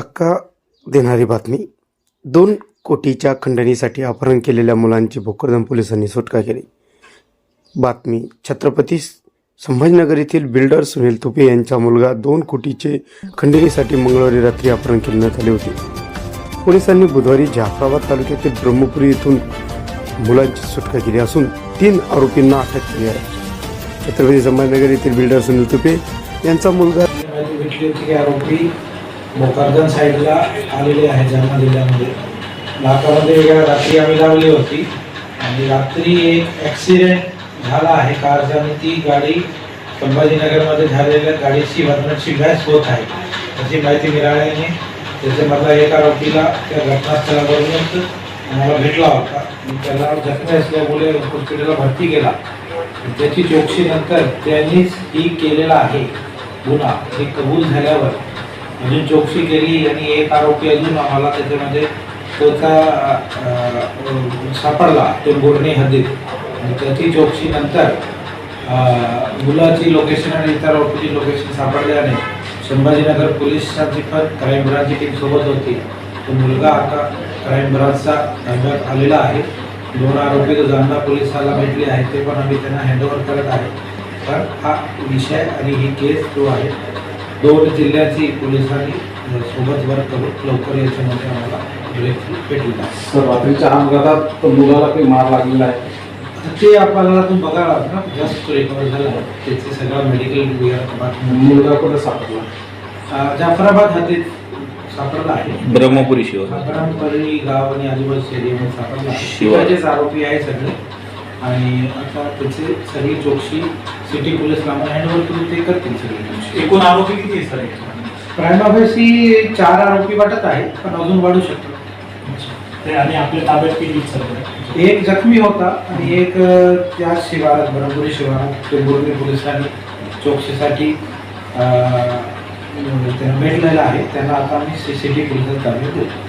धक्का देणारी बातमी. दोन कोटीच्या खंडणीसाठी अपहरण केलेल्या मुलांची भोकरदन पोलिसांनी सुटका केली. बातमी छत्रपती संभाजीनगर येथील बिल्डर सुनील तुपे यांचा मुलगा दोन कोटीचे खंडणीसाठी मंगळवारी रात्री अपहरण करण्यात आले होते. पोलिसांनी बुधवारी जाफराबाद तालुक्यातील ब्रह्मपुरी येथून मुलांची सुटका केली असून तीन आरोपींना अटक केली आहे. छत्रपती संभाजीनगर येथील बिल्डर सुनील तुपे यांचा मुलगा आरोपी भोकरदन साईडला आलेले आहे जालना जिल्ह्यामध्ये. नाकामध्ये वेगळ्या रात्री आम्ही लावली होती. आणि रात्री एक ॲक्सिडेंट झाला आहे. कारचा आणि ती गाडी संभाजीनगरमध्ये झालेल्या गाडीची वरणाची बॅच होत आहे. त्याची माहिती मिळाल्याने त्याच्यामधला एक आरोपीला त्या घटनास्थळावरूनच आम्हाला भेटला होता. त्याला जखमी असल्यामुळे हॉस्पिटलला भरती केला. त्याची चौकशीनंतर त्यांनीच ही केलेला आहे. गुन्हा हे कबूल झाल्यावर म्हणजे अजून चौकशी केली आणि एक आरोपी अजून आम्हाला त्याच्यामध्ये तोचा सापडला तो बोर्डणे हद्दीत. आणि त्याची चौकशीनंतर नंतर मुलाची लोकेशन आणि इतर आरोपीची लोकेशन सापडल्याने संभाजीनगर पोलिसांची पण क्राईम ब्रांचची टीम सोबत होती. तो मुलगा आता क्राईम ब्रांचचा ताब्यात आलेला आहे. दोन आरोपी तो जालना पोलिसाला भेटले आहेत ते पण आम्ही त्यांना हँडओव्हर करत आहे. पण हा विषय आणि ही केस जो आहे दोन जिल्ह्याची पोलिसांनी सोबत वर्क करून लवकर याच्यामध्ये आम्हाला ब्रेक सर रात्रीच्या अपघातात मुलाला काही मार लागलेला आहे. ते आपल्याला तुम्ही बघावं लागतं ना जस्ट रिकवर झाला. त्याचे सगळं मेडिकल मुलगा कुठे सापडला? जाफराबाद हद्दीत सापडला आहे. ब्रह्मपुरी शिवार ब्रह्मपुरी गाव आणि आजूबाजूच्या एरियामध्ये सापडला. तिकडचेच आरोपी आहे सगळे. आणि आता त्याचे सगळी चौकशी सिटी पोलीसला हँडओव्हर करून ते करतील सगळी चौकशी एकूण आरोपी किती आहे सर? प्रायमाफेसी चार आरोपी वाटत आहे पण अजून वाढू शकतो ते आणि आपल्या ताब्यात किती आहेत सर? एक जखमी होता आणि एक त्या शिवारात बरंपुरी शिवारात टेंभुर्णी पोलिसांनी चौकशीसाठी अ, त्यांना भेटलेला आहे. त्यांना आता आम्ही सी सी टी पोलिसात ताब्यात देतो